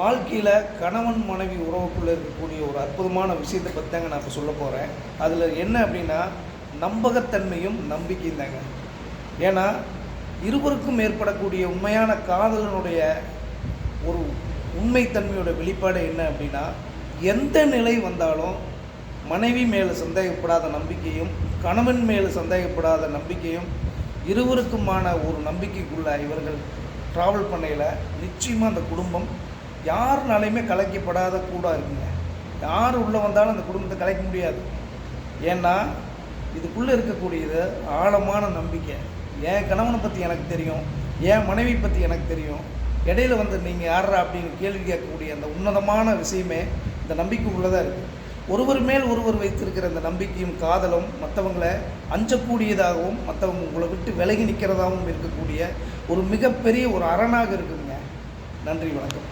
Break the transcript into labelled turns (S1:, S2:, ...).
S1: வாழ்க்கையில் கணவன் மனைவி உறவுக்குள்ளே இருக்கக்கூடிய ஒரு அற்புதமான விஷயத்தை பற்றி தாங்க நான் இப்போ சொல்ல போகிறேன் அதில் என்ன அப்படின்னா நம்பகத்தன்மையும் நம்பிக்கையும் தாங்க. ஏன்னா இருவருக்கும் ஏற்படக்கூடிய உண்மையான காதலனுடைய ஒரு உண்மைத்தன்மையோட வெளிப்பாடு என்ன அப்படின்னா எந்த நிலை வந்தாலும் மனைவி மேலே சந்தேகப்படாத நம்பிக்கையும் கணவன் மேலே சந்தேகப்படாத நம்பிக்கையும் இருவருக்குமான ஒரு நம்பிக்கைக்குள்ள இவர்கள் ட்ராவல் பண்ணையில் நிச்சயமாக அந்த குடும்பம் யாருனாலையுமே கலைக்கப்படாத கூடாக இருக்குங்க. யார் உள்ளே வந்தாலும் அந்த குடும்பத்தை கலைக்க முடியாது. ஏன்னா இதுக்குள்ளே இருக்கக்கூடியது ஆழமான நம்பிக்கை. என் கணவனை பற்றி எனக்கு தெரியும் என் மனைவி பற்றி எனக்கு தெரியும். இடையில வந்து நீங்கள் யாரா அப்படின்னு கேள்வி கேட்கக்கூடிய அந்த உன்னதமான விஷயமே இந்த நம்பிக்கை உள்ளதாக இருக்குது ஒருவர் மேல் ஒருவர் வைத்திருக்கிற அந்த நம்பிக்கையும் காதலும் மற்றவங்களை அஞ்சக்கூடியதாகவும் மற்றவங்க உங்களை விட்டு விலகி நிற்கிறதாகவும் இருக்கக்கூடிய ஒரு மிகப்பெரிய ஒரு அரணாக இருக்குங்க. நன்றி வணக்கம்.